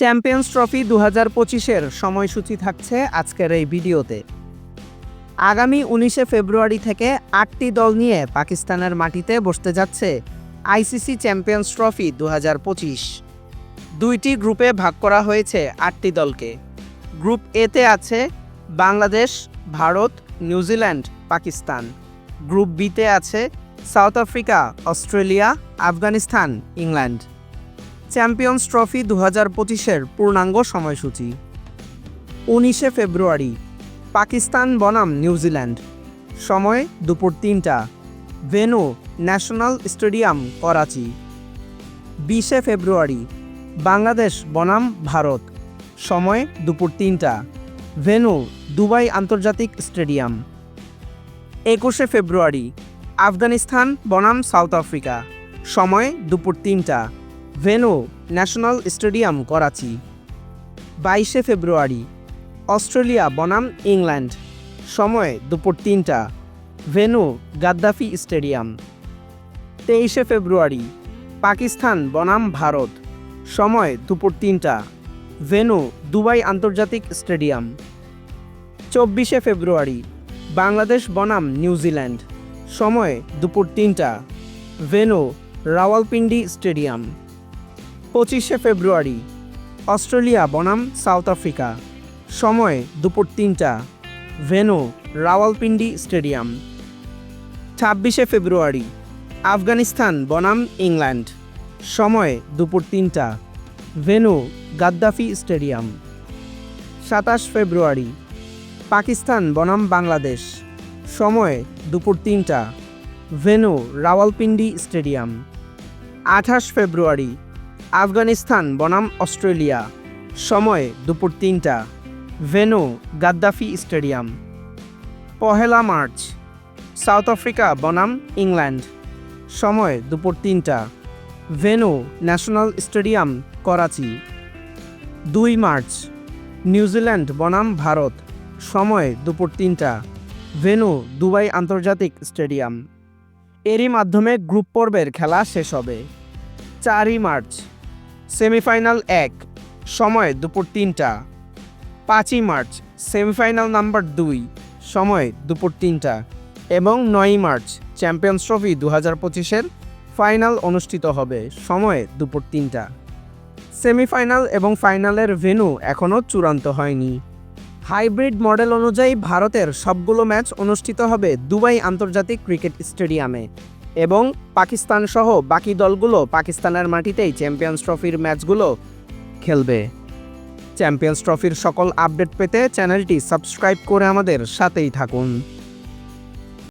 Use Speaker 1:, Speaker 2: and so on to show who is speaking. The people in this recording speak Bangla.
Speaker 1: চ্যাম্পিয়ন্স ট্রফি দু হাজার পঁচিশের সময়সূচি থাকছে আজকের এই ভিডিওতে। আগামী উনিশে ফেব্রুয়ারি থেকে আটটি দল নিয়ে পাকিস্তানের মাটিতে বসতে যাচ্ছে আইসিসি চ্যাম্পিয়ন্স ট্রফি দু হাজার পঁচিশ। দুইটি গ্রুপে ভাগ করা হয়েছে আটটি দলকে। গ্রুপ এতে আছে Bangladesh, Bharat, New Zealand, Pakistan. Group বিতে আছে South Africa, Australia, Afghanistan, England. Champions Trophy দু হাজার পঁচিশের পূর্ণাঙ্গ সময়সূচি। উনিশে ফেব্রুয়ারি, পাকিস্তান বনাম নিউজিল্যান্ড। সময় দুপুর তিনটা। Venue national stadium, Karachi. বিশে ফেব্রুয়ারি, বাংলাদেশ বনাম ভারত। সময় দুপুর তিনটা। ভেনু দুবাই আন্তর্জাতিক স্টেডিয়াম। একুশে ফেব্রুয়ারি, আফগানিস্তান বনাম সাউথ আফ্রিকা। সময় দুপুর তিনটা। Venue national stadium Karachi. বাইশে ফেব্রুয়ারি, অস্ট্রেলিয়া বনাম, ইংল্যান্ড। সময় দুপুর তিনটা, ভেনু গাদ্দাফি স্টেডিয়াম। তেইশে ফেব্রুয়ারি, পাকিস্তান বনাম, ভারত। সময় দুপুর তিনটা, ভেনু দুবাই আন্তর্জাতিক স্টেডিয়াম। চব্বিশে ফেব্রুয়ারি, বাংলাদেশ বনাম নিউজিল্যান্ড সময় দুপুর তিনটা, ভেনু রাওয়ালপিন্ডি স্টেডিয়াম। পঁচিশে ফেব্রুয়ারি, অস্ট্রেলিয়া, বনাম, সাউথ আফ্রিকা। সময় দুপুর তিনটা, ভেনু, রাওয়ালপিন্ডি স্টেডিয়াম। ছাব্বিশে ফেব্রুয়ারি, আফগানিস্তান, বনাম, ইংল্যান্ড। সময় দুপুর তিনটা, ভেনু, গাদ্দাফি স্টেডিয়াম। সাতাশ ফেব্রুয়ারি, পাকিস্তান, বনাম, বাংলাদেশ। সময় দুপুর তিনটা, ভেনু, রাওয়ালপিন্ডি স্টেডিয়াম। আঠাশ ফেব্রুয়ারি আফগানিস্তান, বনাম অস্ট্রেলিয়া। সময় দুপুর তিনটা। Venue, Gaddafi stadium. পহেলা মার্চ, সাউথ আফ্রিকা, বনাম, ইংল্যান্ড। সময় দুপুর তিনটা। Venue, national stadium, Karachi. দুই মার্চ, নিউজিল্যান্ড, বনাম, ভারত। সময় দুপুর তিনটা। ভেনু, দুবাই আন্তর্জাতিক স্টেডিয়াম। এরই মাধ্যমে গ্রুপ পর্বের খেলা শেষ হবে। চারই মার্চ সেমিফাইনাল এক, সময় দুপুর তিনটা। পাঁচই মার্চ, সেমিফাইনাল নাম্বার দুই, সময় দুপুর তিনটা। এবং নয়ই মার্চ, চ্যাম্পিয়ন্স ট্রফি দু হাজার পঁচিশের ফাইনাল অনুষ্ঠিত হবে, সময় দুপুর তিনটা। সেমিফাইনাল এবং ফাইনালের ভেন্যু এখনও চূড়ান্ত হয়নি। হাইব্রিড মডেল অনুযায়ী ভারতের সবগুলো ম্যাচ অনুষ্ঠিত হবে দুবাই আন্তর্জাতিক ক্রিকেট স্টেডিয়ামে। এবং পাকিস্তান সহ বাকি দলগুলো পাকিস্তানের মাটিতেই চ্যাম্পিয়ন্স ট্রফির ম্যাচগুলো খেলবে। চ্যাম্পিয়ন্স ট্রফির সকল আপডেট পেতে চ্যানেলটি সাবস্ক্রাইব করে আমাদের সাথেই থাকুন।